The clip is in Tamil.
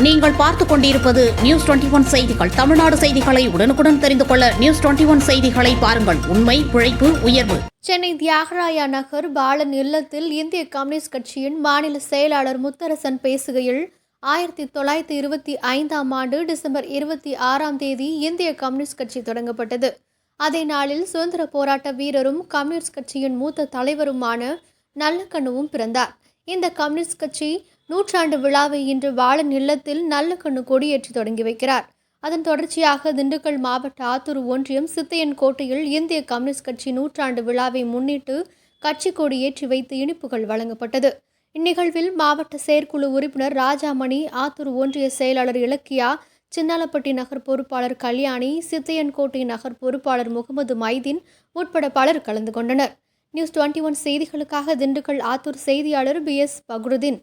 நீங்கள் பார்த்துக் கொண்டிருப்பது நியூஸ் டுவெண்டி ஒன் செய்திகள். தமிழ்நாடு செய்திகளை உடனுக்குடன் தெரிந்து கொள்ள நியூஸ் டுவெண்டி ஒன் செய்திகளை பாருங்கள். உண்மை உழைப்பு உயர்வு. சென்னை தியாகராயா நகர் பாலன் இல்லத்தில் இந்திய கம்யூனிஸ்ட் கட்சியின் மாநில செயலாளர் முத்தரசன் பேசுகையில் ஆயிரத்தி தொள்ளாயிரத்தி இருபத்தி ஐந்தாம் ஆண்டு டிசம்பர் இருபத்தி ஆறாம் தேதி இந்திய கம்யூனிஸ்ட் கட்சி தொடங்கப்பட்டது. அதே நாளில் சுதந்திர போராட்ட வீரரும் கம்யூனிஸ்ட் கட்சியின் மூத்த தலைவருமான நல்லக்கண்ணுவும் பிறந்தார். இந்த கம்யூனிஸ்ட் கட்சி நூற்றாண்டு விழாவை இன்று வாழன் இல்லத்தில் நல்லக்கண்ணு கொடியேற்றி தொடங்கி வைக்கிறார். அதன் தொடர்ச்சியாக திண்டுக்கல் மாவட்ட ஆத்தூர் ஒன்றியம் சித்தையன் கோட்டையில் இந்திய கம்யூனிஸ்ட் கட்சி நூற்றாண்டு விழாவை முன்னிட்டு கட்சி கொடி ஏற்றி வைத்து இனிப்புகள் வழங்கப்பட்டது. இந்நிகழ்வில் மாவட்ட செயற்குழு உறுப்பினர் ராஜாமணி ஆத்தூர் ஒன்றிய செயலாளர் இலக்கியா சின்னாலப்பட்டி நகர் பொறுப்பாளர் கல்யாணி சித்தையன்கோட்டை நகர் பொறுப்பாளர் முகமது மைதீன் உட்பட பலர் கலந்து கொண்டனர். நியூஸ் டுவெண்ட்டி ஒன் செய்திகளுக்காக திண்டுக்கல் ஆத்தூர் செய்தியாளர் பி எஸ் பக்ருதீன்.